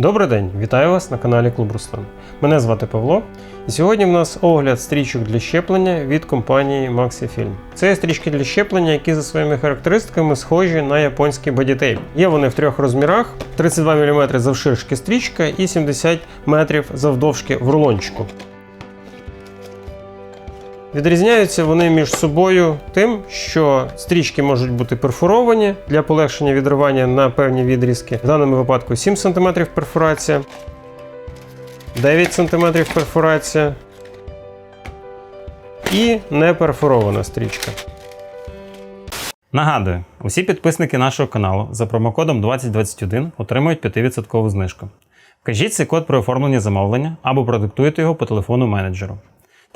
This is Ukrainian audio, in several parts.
Добрий день, вітаю вас на каналі Клуб Руслан. Мене звати Павло, і сьогодні в нас огляд стрічок для щеплення від компанії MaxiFilm. Це стрічки для щеплення, які за своїми характеристиками схожі на японський бодітейп. Є вони в трьох розмірах: 32 мм завширшки стрічка і 70 метрів завдовжки в рулончику. Відрізняються вони між собою тим, що стрічки можуть бути перфоровані для полегшення відривання на певні відрізки. В даному випадку 7 см перфорація, 9 см перфорація і не перфорована стрічка. Нагадую, усі підписники нашого каналу за промокодом 2021 отримують 5% знижку. Вкажіть цей код при оформленні замовлення або продиктуйте його по телефону менеджеру.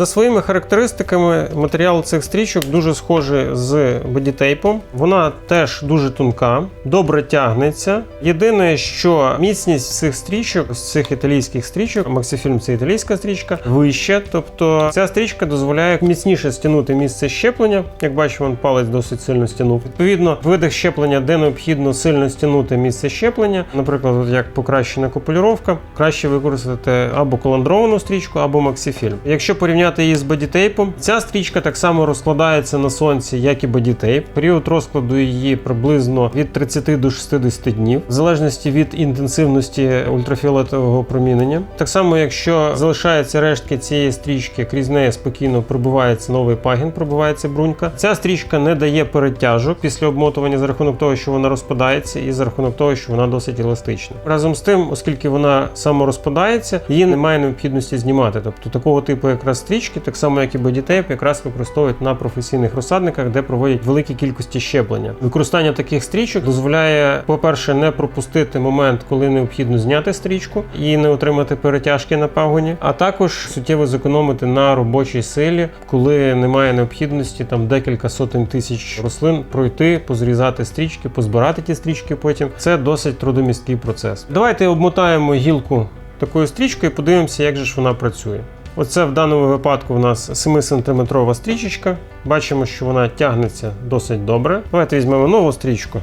За своїми характеристиками, матеріал цих стрічок дуже схожий з бодітейпом. Вона теж дуже тонка, добре тягнеться. Єдине, що міцність цих стрічок, з цих італійських стрічок, Maxifilm це італійська стрічка, вища. Тобто ця стрічка дозволяє міцніше стягнути місце щеплення. Як бачимо, палець досить сильно стягнув. Відповідно, в видах щеплення, де необхідно сильно стягнути місце щеплення, наприклад, от як покращена копулюровка, краще використати або коландровану стрічку, або Maxifilm. Якщо порівняти її з бодітейпом, ця стрічка так само розкладається на сонці, як і бодітейп. Період розкладу її приблизно від 30 до 60 днів, в залежності від інтенсивності ультрафіолетового промінення. Так само, якщо залишаються рештки цієї стрічки, крізь неї спокійно пробивається новий пагін, пробивається брунька. Ця стрічка не дає перетяжок після обмотування за рахунок того, що вона розпадається, і за рахунок того, що вона досить еластична. Разом з тим, оскільки вона саморозпадається, її немає необхідності знімати. Тобто такого типу якраз стрічки, так само як і бодітейп, якраз використовують на професійних розсадниках, де проводять великі кількості щеплення. Використання таких стрічок дозволяє, по-перше, не пропустити момент, коли необхідно зняти стрічку і не отримати перетяжки на пагоні, а також суттєво зекономити на робочій силі, коли немає необхідності там декілька сотень тисяч рослин пройти, позрізати стрічки, позбирати ті стрічки потім. Це досить трудомісткий процес. Давайте обмотаємо гілку такою стрічкою подивимося, як же ж вона працює. Оце в даному випадку у нас 7 сантиметрова стрічечка. Бачимо, що вона тягнеться досить добре. Давайте візьмемо нову стрічку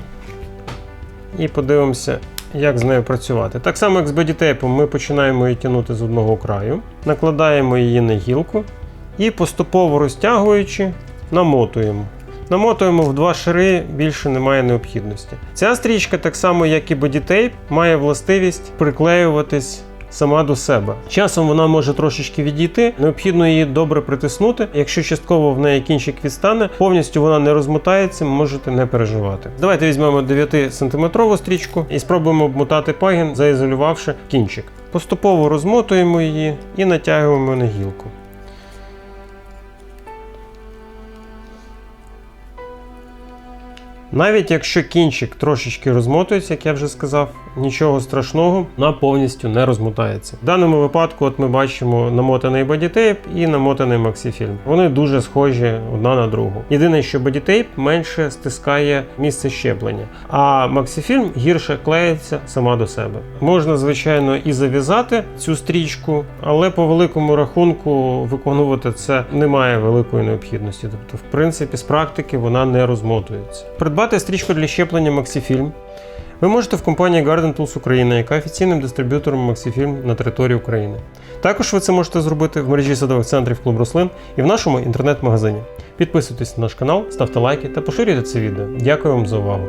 і подивимося, як з нею працювати. Так само, як з бодітейпом, ми починаємо її тягнути з одного краю, накладаємо її на гілку і поступово розтягуючи, намотуємо. Намотуємо в два шари, більше немає необхідності. Ця стрічка, так само як і бодітейп, має властивість приклеюватись сама до себе. Часом вона може трошечки відійти, необхідно її добре притиснути. Якщо частково в неї кінчик відстане, повністю вона не розмотається, можете не переживати. Давайте візьмемо 9 сантиметрову стрічку і спробуємо обмотати пагін, заізолювавши кінчик. Поступово розмотуємо її і натягуємо на гілку. Навіть якщо кінчик трошечки розмотується, як я вже сказав, нічого страшного, вона повністю не розмотається. В даному випадку, от ми бачимо намотаний бодітейп і намотаний максифільм. Вони дуже схожі одна на другу. Єдине, що бодітейп менше стискає місце щеплення, а максифільм гірше клеїться сама до себе. Можна, звичайно, і зав'язати цю стрічку, але по великому рахунку виконувати це немає великої необхідності. Тобто, в принципі, з практики вона не розмотується. Придбати стрічку для щеплення Maxifilm ви можете в компанії Garden Tools Україна, яка офіційним дистриб'ютором Maxifilm на території України. Також ви це можете зробити в мережі садових центрів Клуб Рослин і в нашому інтернет-магазині. Підписуйтесь на наш канал, ставте лайки та поширюйте це відео. Дякую вам за увагу.